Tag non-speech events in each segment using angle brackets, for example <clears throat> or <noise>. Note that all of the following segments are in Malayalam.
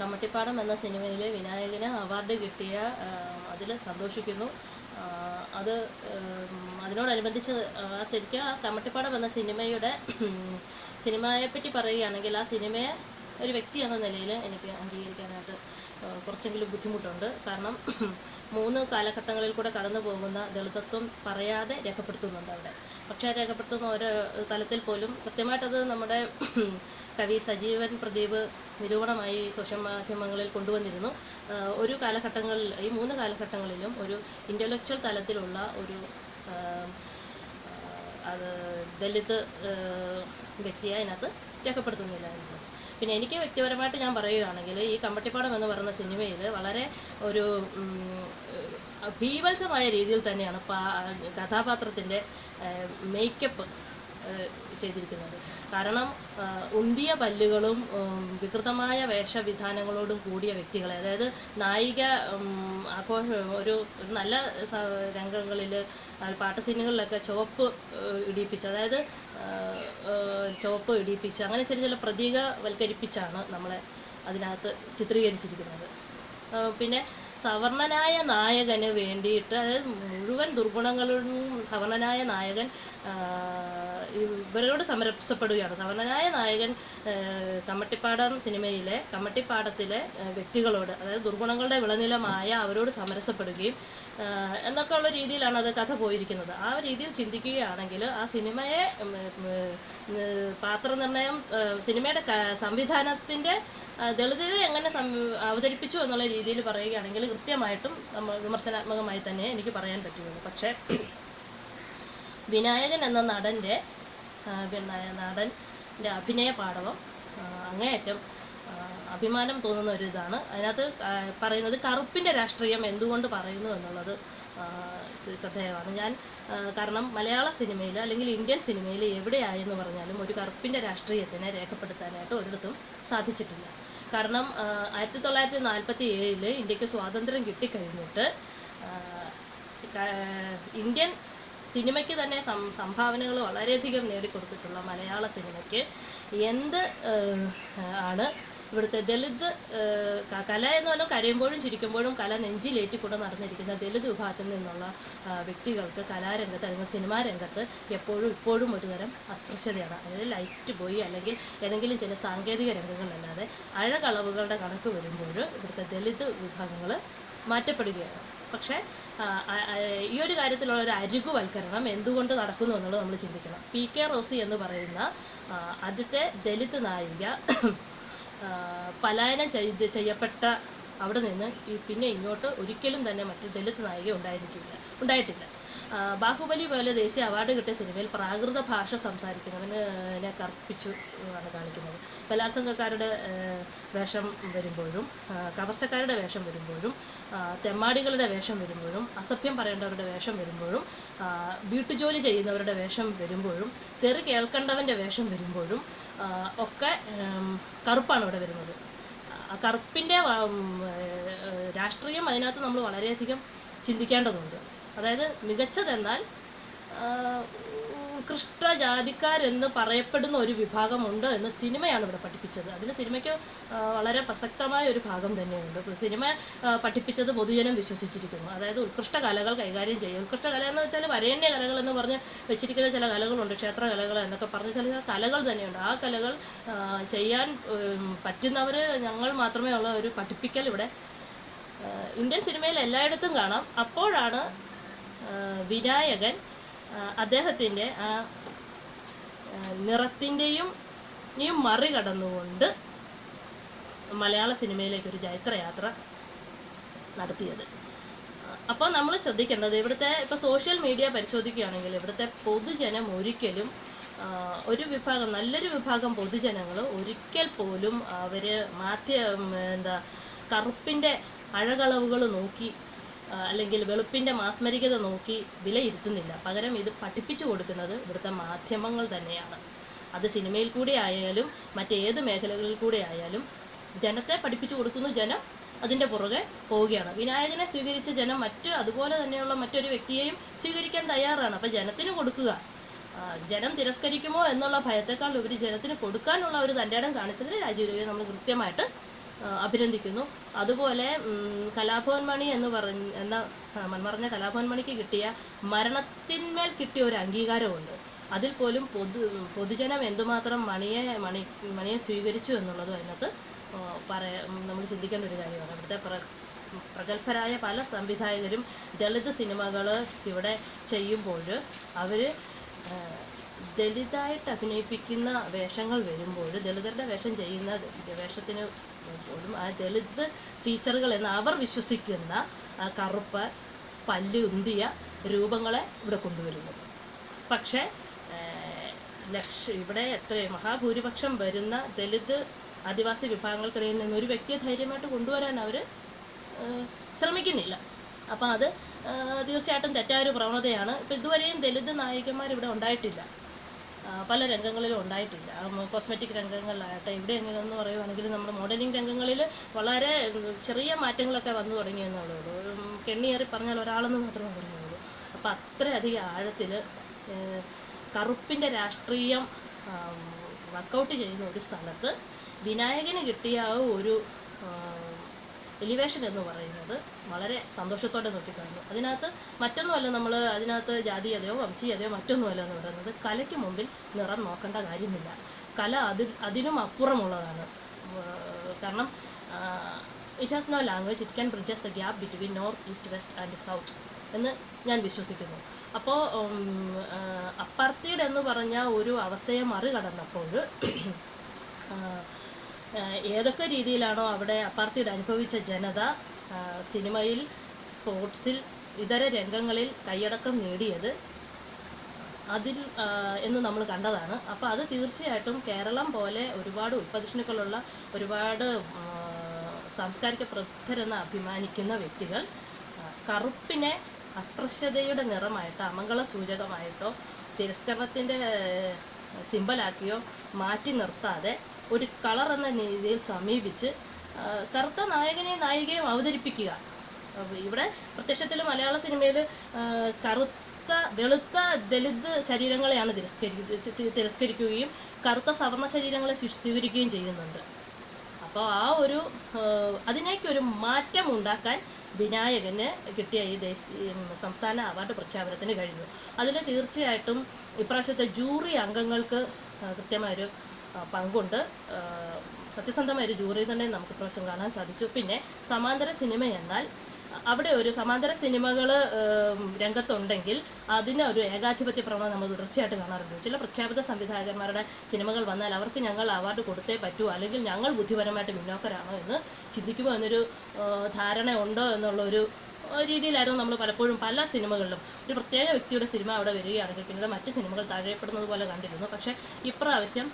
കമ്മട്ടിപ്പാടം എന്ന സിനിമയിൽ വിനായകന് അവാർഡ് കിട്ടിയ അതിൽ സന്തോഷിക്കുന്നു. അത് അതിനോടനുബന്ധിച്ച് ശരിക്കും ആ കമ്മട്ടിപ്പാടം എന്ന സിനിമയുടെ സിനിമയെപ്പറ്റി പറയുകയാണെങ്കിൽ ആ സിനിമയെ ഒരു വ്യക്തി എന്ന നിലയിൽ എനിക്ക് അംഗീകരിക്കാനായിട്ട് കുറച്ചെങ്കിലും ബുദ്ധിമുട്ടുണ്ട്. കാരണം <clears throat> മൂന്ന് കാലഘട്ടങ്ങളിൽ കൂടെ കടന്നു പോകുന്ന ദളിതത്വം പറയാതെ രേഖപ്പെടുത്തുന്നുണ്ട് അവിടെ. പക്ഷേ രേഖപ്പെടുത്തുന്ന ഓരോ തലത്തിൽ പോലും കൃത്യമായിട്ടത് നമ്മുടെ <clears throat> കവി സജീവൻ പ്രദീപ് നിരൂപണമായി സോഷ്യൽ മാധ്യമങ്ങളിൽ കൊണ്ടുവന്നിരുന്നു. ഒരു കാലഘട്ടങ്ങളിൽ ഈ മൂന്ന് കാലഘട്ടങ്ങളിലും ഒരു ഇന്റലക്ച്വൽ തലത്തിലുള്ള ഒരു അത് ദളിത് വ്യക്തിയെ അതിനകത്ത് രേഖപ്പെടുത്തുന്നില്ലായിരുന്നു പിന്നെ എനിക്ക് വ്യക്തിപരമായിട്ട് ഞാൻ പറയുകയാണെങ്കിൽ ഈ കമ്പട്ടിപ്പാടം എന്ന് പറയുന്ന സിനിമയിൽ വളരെ ഒരു ഭീവത്സമായ രീതിയിൽ തന്നെയാണ് കഥാപാത്രത്തിന്റെ മേക്കപ്പ് ചെയ്തിരിക്കുന്നത്. കാരണം ഉന്തിയ പല്ലുകളും വികൃതമായ വേഷവിധാനങ്ങളോടും കൂടിയ വ്യക്തികളെ അതായത് നായിക ആഘോഷ ഒരു നല്ല രംഗങ്ങളിൽ പാട്ട് സീനുകളിലൊക്കെ ചുവപ്പ് ഇടിയിപ്പിച്ച് അതായത് ചുവപ്പ് ഇടിയിപ്പിച്ച് അങ്ങനെ ചില ചില പ്രതീകവൽക്കരിപ്പിച്ചാണ് നമ്മളെ അതിനകത്ത് ചിത്രീകരിച്ചിരിക്കുന്നത്. പിന്നെ സവർണനായ നായകന് വേണ്ടിയിട്ട് അതായത് മുഴുവൻ ദുർഗുണങ്ങളും സവർണനായ നായകൻ ഇവരോട് സമരസപ്പെടുകയാണ് സവർണനായ നായകൻ കമ്മട്ടിപ്പാടം സിനിമയിലെ കമ്മട്ടിപ്പാടത്തിലെ വ്യക്തികളോട് അതായത് ദുർഗുണങ്ങളുടെ വിളനിലമായ അവരോട് സമരസപ്പെടുകയും എന്നൊക്കെ ഉള്ള രീതിയിലാണ് അത് കഥ പോയിരിക്കുന്നത്. ആ രീതിയിൽ ചിന്തിക്കുകയാണെങ്കിൽ ആ സിനിമയെ പാത്രനിർണയം സിനിമയുടെ സംവിധാനത്തിന്റെ ദളിതരെ എങ്ങനെ അവതരിപ്പിച്ചു എന്നുള്ള രീതിയിൽ പറയുകയാണെങ്കിൽ കൃത്യമായിട്ടും നമ്മൾ വിമർശനാത്മകമായി തന്നെ എനിക്ക് പറയാൻ പറ്റുള്ളൂ പക്ഷേ വിനായകൻ എന്ന നടന്റെ നടന്റെ അഭിനയ പാടവം അങ്ങേയറ്റം അഭിമാനം തോന്നുന്ന ഒരു ഇതാണ്. അതിനകത്ത് പറയുന്നത് കറുപ്പിന്റെ രാഷ്ട്രീയം എന്തുകൊണ്ട് പറയുന്നു എന്നുള്ളത് ശ്ര- ശ്രദ്ധേയമാണ്. ഞാൻ കാരണം മലയാള സിനിമയിൽ അല്ലെങ്കിൽ ഇന്ത്യൻ സിനിമയിൽ എവിടെയായെന്ന് പറഞ്ഞാലും ഒരു കറുപ്പിന്റെ രാഷ്ട്രീയത്തിനെ രേഖപ്പെടുത്താനായിട്ട് ഒരിടത്തും സാധിച്ചിട്ടില്ല. കാരണം ആയിരത്തി തൊള്ളായിരത്തി നാൽപ്പത്തി ഏഴിൽ ഇന്ത്യയ്ക്ക് സ്വാതന്ത്ര്യം കിട്ടിക്കഴിഞ്ഞിട്ട് ഇന്ത്യൻ സിനിമയ്ക്ക് തന്നെ സം സംഭാവനകൾ വളരെയധികം നേടിക്കൊടുത്തിട്ടുള്ള മലയാള സിനിമയ്ക്ക് എന്ത് ആണ് ഇവിടുത്തെ ദളിത് കല എന്ന് പറഞ്ഞാൽ കരയുമ്പോഴും ചിരിക്കുമ്പോഴും കല നെഞ്ചിലേറ്റിക്കൊണ്ട് നടന്നിരിക്കുന്ന ദളിത് വിഭാഗത്തിൽ നിന്നുള്ള വ്യക്തികൾക്ക് കലാരംഗത്ത് അല്ലെങ്കിൽ സിനിമാ രംഗത്ത് എപ്പോഴും ഇപ്പോഴും ഒരു തരം അസ്പൃശ്യതയാണ്. അതായത് ലൈറ്റ് പോയി അല്ലെങ്കിൽ ഏതെങ്കിലും ചില സാങ്കേതിക രംഗങ്ങളിലല്ലാതെ അഴകളവുകളുടെ കണക്ക് വരുമ്പോൾ ഇവിടുത്തെ ദളിത് വിഭാഗങ്ങൾ മാറ്റപ്പെടുകയാണ്. പക്ഷേ ഈ ഒരു കാര്യത്തിലുള്ള ഒരു അരികുവൽക്കരണം എന്തുകൊണ്ട് നടക്കുന്നു എന്നുള്ളത് നമ്മൾ ചിന്തിക്കണം. പി കെ റോസി എന്ന് പറയുന്ന ആദ്യത്തെ ദലിത് നായിക പലായനം ചെയ്ത് ചെയ്യപ്പെട്ട അവിടെ നിന്ന് പിന്നെ ഇങ്ങോട്ട് ഒരിക്കലും തന്നെ മറ്റൊരു ദലിത് നായിക ഉണ്ടായിരിക്കില്ല. ഉണ്ടായിട്ടില്ല. ബാഹുബലി പോലെ ദേശീയ അവാർഡ് കിട്ടിയ സിനിമയിൽ പ്രാകൃത ഭാഷ സംസാരിക്കുന്നവനെ കർപ്പിച്ചു ആണ് കാണിക്കുന്നത്. ബലാത്സംഗക്കാരുടെ വേഷം വരുമ്പോഴും കവർച്ചക്കാരുടെ വേഷം വരുമ്പോഴും തെമ്മാടികളുടെ വേഷം വരുമ്പോഴും അസഭ്യം പറയേണ്ടവരുടെ വേഷം വരുമ്പോഴും വീട്ടുജോലി ചെയ്യുന്നവരുടെ വേഷം വരുമ്പോഴും തെറി കേൾക്കേണ്ടവന്റെ വേഷം വരുമ്പോഴും ഒക്കെ കറുപ്പാണ് ഇവിടെ വരുന്നത്. കറുപ്പിന്റെ രാഷ്ട്രീയം അതിനകത്ത് നമ്മൾ വളരെയധികം ചിന്തിക്കേണ്ടതുണ്ട്. അതായത് മികച്ചതെന്നാൽ ആ, ഉത്കൃഷ്ടജാതിക്കാരെന്ന് പറയപ്പെടുന്ന ഒരു വിഭാഗമുണ്ട് എന്ന് സിനിമയാണ് ഇവിടെ പഠിപ്പിച്ചത്. അതിന് സിനിമയ്ക്ക് വളരെ പ്രസക്തമായ ഒരു ഭാഗം തന്നെയുണ്ട്. സിനിമ പഠിപ്പിച്ചത് പൊതുജനം വിശ്വസിച്ചിരിക്കുന്നു. അതായത് ഉത്കൃഷ്ട കലകൾ കൈകാര്യം ചെയ്യുക. ഉത്കൃഷ്ട കല എന്ന് വെച്ചാൽ വരേണ്യ കലകൾ എന്ന് പറഞ്ഞ് വെച്ചിരിക്കുന്ന ചില കലകളുണ്ട്. ക്ഷേത്ര കലകൾ എന്നൊക്കെ പറഞ്ഞ ചില കലകൾ തന്നെയുണ്ട്. ആ കലകൾ ചെയ്യാൻ പറ്റുന്നവർ ഞങ്ങൾ മാത്രമേ ഉള്ള ഒരു പഠിപ്പിക്കൽ ഇവിടെ ഇന്ത്യൻ സിനിമയിൽ എല്ലായിടത്തും കാണാം. അപ്പോഴാണ് വിനായകൻ അദ്ദേഹത്തിന്റെ ആ നിറത്തിന്റെയും യും മറികടന്നുകൊണ്ട് മലയാള സിനിമയിലേക്ക് ഒരു ജൈത്രയാത്ര നടത്തിയത്. അപ്പോൾ നമ്മൾ ശ്രദ്ധിക്കേണ്ടത് ഇവിടുത്തെ ഇപ്പോൾ സോഷ്യൽ മീഡിയ പരിശോധിക്കുകയാണെങ്കിൽ ഇവിടുത്തെ പൊതുജനം ഒരിക്കലും ഒരു വിഭാഗം നല്ലൊരു വിഭാഗം പൊതുജനങ്ങൾ ഒരിക്കൽ പോലും അവർ മാധ്യ എന്താ കറുപ്പിന്റെ അഴകളവുകൾ നോക്കി അല്ലെങ്കിൽ വെളുപ്പിന്റെ മാസ്മരികത നോക്കി വിലയിരുത്തുന്നില്ല. പകരം ഇത് പഠിപ്പിച്ചു കൊടുക്കുന്നത് ഇവിടുത്തെ മാധ്യമങ്ങൾ തന്നെയാണ്. അത് സിനിമയിൽ കൂടെ ആയാലും മറ്റേത് മേഖലകളിൽ കൂടെ ആയാലും ജനത്തെ പഠിപ്പിച്ചു കൊടുക്കുന്നു ജനം അതിന്റെ പുറകെ പോവുകയാണ്. വിനായകനെ സ്വീകരിച്ച ജനം മറ്റ് അതുപോലെ തന്നെയുള്ള മറ്റൊരു വ്യക്തിയെയും സ്വീകരിക്കാൻ തയ്യാറാണ്. അപ്പോൾ ജനത്തിന് കൊടുക്കുക. ജനം തിരസ്കരിക്കുമോ എന്നുള്ള ഭയത്തെക്കാൾ ഉപരി ജനത്തിന് കൊടുക്കാനുള്ള ഒരു തന്റെ ഇടം കാണിച്ചതിന് രാജീവ് രവിയെ നമ്മൾ കൃത്യമായിട്ട് അഭിനന്ദിക്കുന്നു. അതുപോലെ കലാഭവൻ മണി എന്ന് പറഞ്ഞ എന്ന മൺമറഞ്ഞ കലാഭവൻ മണിക്ക് കിട്ടിയ മരണത്തിന്മേൽ കിട്ടിയ ഒരു അംഗീകാരമുണ്ട്. അതിൽ പോലും പൊതു പൊതുജനം എന്തുമാത്രം മണിയെ മണി മണിയെ സ്വീകരിച്ചു എന്നുള്ളതും അതിനകത്ത് പറയ നമ്മൾ ചിന്തിക്കേണ്ട ഒരു കാര്യമാണ്. ഇവിടുത്തെ പ്ര പ്രഗത്ഭരായ പല സംവിധായകരും ദളിത് സിനിമകൾ ഇവിടെ ചെയ്യുമ്പോൾ അവർ ദലിതായിട്ട് അഭിനയിപ്പിക്കുന്ന വേഷങ്ങൾ വരുമ്പോൾ ദളിതരുടെ വേഷം ചെയ്യുന്ന വേഷത്തിന് പോലും. ആ ദളിത് ഫീച്ചറുകൾ എന്ന് അവർ വിശ്വസിക്കുന്ന ആ കറുപ്പ് പല്ല് ഉന്തിയ രൂപങ്ങളെ ഇവിടെ കൊണ്ടുവരുന്നു. പക്ഷേ ലക്ഷ ഇവിടെ എത്ര മഹാഭൂരിപക്ഷം വരുന്ന ദളിത് ആദിവാസി വിഭാഗങ്ങൾക്കിടയിൽ നിന്ന് ഒരു വ്യക്തിയെ ധൈര്യമായിട്ട് കൊണ്ടുവരാൻ അവർ ശ്രമിക്കുന്നില്ല. അപ്പം അത് തീർച്ചയായിട്ടും തെറ്റായ ഒരു പ്രവണതയാണ്. ഇപ്പം ഇതുവരെയും ദളിത് നായികന്മാർ ഇവിടെ ഉണ്ടായിട്ടില്ല. പല രംഗങ്ങളിലും ഉണ്ടായിട്ടില്ല. കോസ്മെറ്റിക് രംഗങ്ങളിലാകട്ടെ എവിടെയെങ്കിലും എന്ന് പറയുവാണെങ്കിൽ നമ്മുടെ മോഡലിംഗ് രംഗങ്ങളിൽ വളരെ ചെറിയ മാറ്റങ്ങളൊക്കെ വന്നു തുടങ്ങിയെന്നുള്ളൂ എന്നുള്ളൂ കെണ്ണിയേറി പറഞ്ഞാൽ ഒരാളെന്ന് മാത്രമേ പറയുന്നുള്ളൂ. അപ്പോൾ അത്രയധികം ആഴത്തിൽ കറുപ്പിന്റെ രാഷ്ട്രീയം വർക്കൗട്ട് ചെയ്യുന്ന ഒരു സ്ഥലത്ത് വിനായകന് കിട്ടിയ ഒരു എലിവേഷൻ എന്ന് പറയുന്നത് വളരെ സന്തോഷത്തോടെ നോക്കിക്കാണുന്നു അതിനകത്ത് മറ്റൊന്നുമല്ല നമ്മൾ അതിനകത്ത് ജാതീയതയോ വംശീയതയോ മറ്റൊന്നുമല്ല എന്ന് പറയുന്നത് കലയ്ക്ക് മുമ്പിൽ നിറം നോക്കേണ്ട കാര്യമില്ല. കല അതിൽ അതിനും അപ്പുറമുള്ളതാണ്. കാരണം it has no language it can bridges the gap between north east west and south എന്ന് ഞാൻ വിശ്വസിക്കുന്നു. അപ്പോൾ അപ്പാർത്തീഡ് എന്ന് പറഞ്ഞ ഒരു അവസ്ഥയെ മറികടന്നപ്പോൾ ഏതൊക്കെ രീതിയിലാണോ അവിടെ അപ്പാർത്തിയുടെ അനുഭവിച്ച ജനത സിനിമയിൽ സ്പോർട്സിൽ ഇതര രംഗങ്ങളിൽ കൈയടക്കം നേടിയത് അതിൽ എന്ന് നമ്മൾ കണ്ടതാണ്. അപ്പോൾ അത് തീർച്ചയായിട്ടും കേരളം പോലെ ഒരുപാട് ഉൽപ്പതിഷ്ണുക്കളുള്ള ഒരുപാട് സാംസ്കാരിക പ്രബുദ്ധരെന്ന് അഭിമാനിക്കുന്ന വ്യക്തികൾ കറുപ്പിനെ അസ്പൃശ്യതയുടെ നിറമായിട്ടോ അമംഗള സൂചകമായിട്ടോ തിരസ്കരണത്തിന്റെ സിമ്പലാക്കിയോ മാറ്റി നിർത്താതെ ഒരു കളർ എന്ന രീതിയിൽ സമീപിച്ച് കറുത്ത നായകനെയും നായികയും അവതരിപ്പിക്കുക. ഇവിടെ പ്രത്യക്ഷത്തിൽ മലയാള സിനിമയിൽ കറുത്ത വെളുത്ത ദളിത് ശരീരങ്ങളെയാണ് തിരസ്കരി തിരസ്കരിക്കുകയും കറുത്ത സവർണ ശരീരങ്ങളെ സ്വീ- സ്വീകരിക്കുകയും ചെയ്യുന്നുണ്ട്. അപ്പോൾ ആ ഒരു അതിനേക്കൊരു മാറ്റം ഉണ്ടാക്കാൻ വിനായകന് കിട്ടിയ ഈ ദേശീയ സംസ്ഥാന അവാർഡ് പ്രഖ്യാപനത്തിന് കഴിഞ്ഞു. അതിൽ തീർച്ചയായിട്ടും ഇപ്രാവശ്യത്തെ ജൂറി അംഗങ്ങൾക്ക് കൃത്യമായൊരു പങ്കുണ്ട്. സത്യസന്ധമായ ഒരു ജൂറി തന്നെ നമുക്ക് ഇപ്രാവശ്യം കാണാൻ സാധിച്ചു. പിന്നെ സമാന്തര സിനിമ എന്നാൽ അവിടെ ഒരു സമാന്തര സിനിമകൾ രംഗത്തുണ്ടെങ്കിൽ അതിന് ഒരു ഏകാധിപത്യ പ്രവണത നമ്മൾ തുടർച്ചയായിട്ട് കാണാറുണ്ട്. ചില പ്രഖ്യാപിത സംവിധായകന്മാരുടെ സിനിമകൾ വന്നാൽ അവർക്ക് ഞങ്ങൾ അവാർഡ് കൊടുത്തേ പറ്റൂ അല്ലെങ്കിൽ ഞങ്ങൾ ബുദ്ധിപരമായിട്ട് മുന്നോക്കരാണോ എന്ന് ചിന്തിക്കുമോ എന്നൊരു ധാരണ ഉണ്ടോ എന്നുള്ളൊരു രീതിയിലായിരുന്നു നമ്മൾ പലപ്പോഴും പല സിനിമകളിലും ഒരു പ്രത്യേക വ്യക്തിയുടെ സിനിമ അവിടെ വരികയാണെങ്കിൽ പിന്നീട് മറ്റ് സിനിമകൾ താഴെപ്പെടുന്നത് പോലെ കണ്ടിരുന്നു. പക്ഷേ ഇപ്രാവശ്യം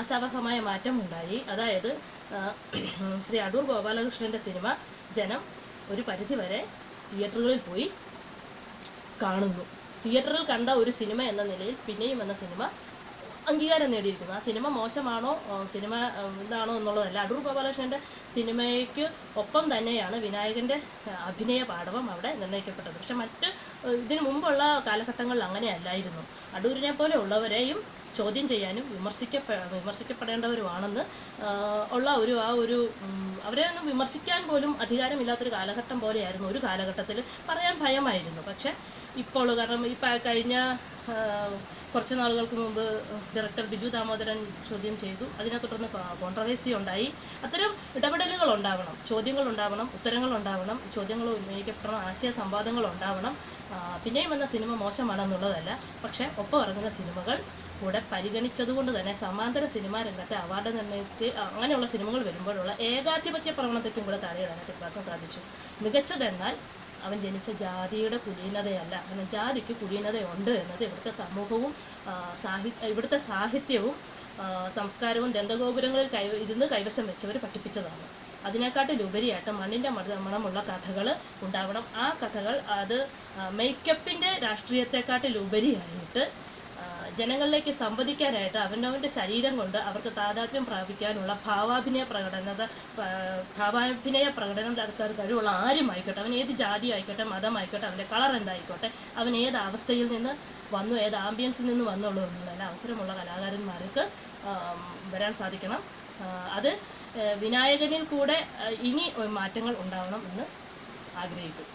ആശാവഹമായ മാറ്റം ഉണ്ടായി. അതായത് ശ്രീ അടൂർ ഗോപാലകൃഷ്ണന്റെ സിനിമ ജനം ഒരു പരിധിവരെ തിയേറ്ററുകളിൽ പോയി കാണുന്നു. തിയേറ്ററിൽ കണ്ട ഒരു സിനിമ എന്ന നിലയിൽ പിന്നെയും എന്ന സിനിമ അംഗീകാരം നേടിയിരിക്കുന്നു. ആ സിനിമ മോശമാണോ സിനിമ എന്താണോ എന്നുള്ളതല്ല. അടൂർ ഗോപാലകൃഷ്ണന്റെ സിനിമയ്ക്ക് ഒപ്പം തന്നെയാണ് വിനായകന്റെ അഭിനയ പാഠവം അവിടെ നിർണയിക്കപ്പെട്ടത്. പക്ഷെ മറ്റ് ഇതിനു മുമ്പുള്ള കാലഘട്ടങ്ങളിൽ അങ്ങനെയല്ലായിരുന്നു. അടൂരിനെ പോലെ ഉള്ളവരെയും ചോദ്യം ചെയ്യാനും വിമർശിക്കപ്പെ വിമർശിക്കപ്പെടേണ്ടവരുമാണെന്ന് ഉള്ള ഒരു ആ ഒരു അവരെ ഒന്നും വിമർശിക്കാൻ പോലും അധികാരമില്ലാത്തൊരു കാലഘട്ടം പോലെയായിരുന്നു ഒരു കാലഘട്ടത്തിൽ. പറയാൻ ഭയമായിരുന്നു. പക്ഷേ ഇപ്പോൾ കാരണം ഈ കഴിഞ്ഞ കുറച്ച് നാളുകൾക്ക് മുമ്പ് ഡയറക്ടർ ബിജു ദാമോദരൻ ചോദ്യം ചെയ്തു. അതിനെ തുടർന്ന് കോൺട്രവേഴ്സി ഉണ്ടായി. അത്തരം ഇടപെടലുകൾ ഉണ്ടാവണം ചോദ്യങ്ങൾ ഉണ്ടാവണം ഉത്തരങ്ങൾ ഉണ്ടാവണം ചോദ്യങ്ങൾ ഉന്നയിക്കപ്പെടണം ആശയ സംവാദങ്ങൾ ഉണ്ടാവണം. പിന്നെയും എന്ന സിനിമ മോശമാണെന്നുള്ളതല്ല. പക്ഷേ ഒപ്പം ഇറങ്ങുന്ന സിനിമകൾ കൂടെ പരിഗണിച്ചതുകൊണ്ട് തന്നെ സമാന്തര സിനിമാ രംഗത്തെ അവാർഡ് നിർണയത്തിൽ അങ്ങനെയുള്ള സിനിമകൾ വരുമ്പോഴുള്ള ഏകാധിപത്യ പ്രവണതയ്ക്കും കൂടെ തടയിടാനായിട്ട് ഇപ്രാവശ്യം സാധിച്ചു. മികച്ചതെന്നാൽ അവൻ ജനിച്ച ജാതിയുടെ കുലീനതയല്ല. കാരണം ജാതിക്ക് കുലീനതയുണ്ട് എന്നത് ഇവിടുത്തെ സമൂഹവും സാഹിത്യ ഇവിടുത്തെ സാഹിത്യവും സംസ്കാരവും ദന്തഗോപുരങ്ങളിൽ കൈ ഇരുന്ന് കൈവശം വെച്ചവർ പഠിപ്പിച്ചതാണ്. അതിനെക്കാട്ടിലുപരിയായിട്ട് മണ്ണിന്റെ മണ മണമുള്ള കഥകൾ ഉണ്ടാവണം. ആ കഥകൾ അത് മേക്കപ്പിന്റെ രാഷ്ട്രീയത്തെക്കാട്ടിലുപരിയായിട്ട് ജനങ്ങളിലേക്ക് സംവദിക്കാനായിട്ട് അവനവന്റെ ശരീരം കൊണ്ട് അവർക്ക് താതാത്മ്യം പ്രാപിക്കാനുള്ള ഭാവാഭിനയ പ്രകടനത പ- ഭാവാഭിനയ പ്രകടനം നടത്താൻ കഴിവുള്ള ആരും ആയിക്കോട്ടെ അവൻ ഏത് ജാതി ആയിക്കോട്ടെ മതമായിക്കോട്ടെ അവന്റെ കളർ എന്തായിക്കോട്ടെ അവൻ ഏത് അവസ്ഥയിൽ നിന്ന് വന്നു ഏത് ആംബിയൻസിൽ നിന്ന് വന്നുള്ളൂ എന്നുള്ള അവസരമുള്ള കലാകാരന്മാർക്ക് വരാൻ സാധിക്കണം. അത് വിനായകനിൽ കൂടെ ഇനി മാറ്റങ്ങൾ ഉണ്ടാവണം എന്ന് ആഗ്രഹിക്കുന്നു.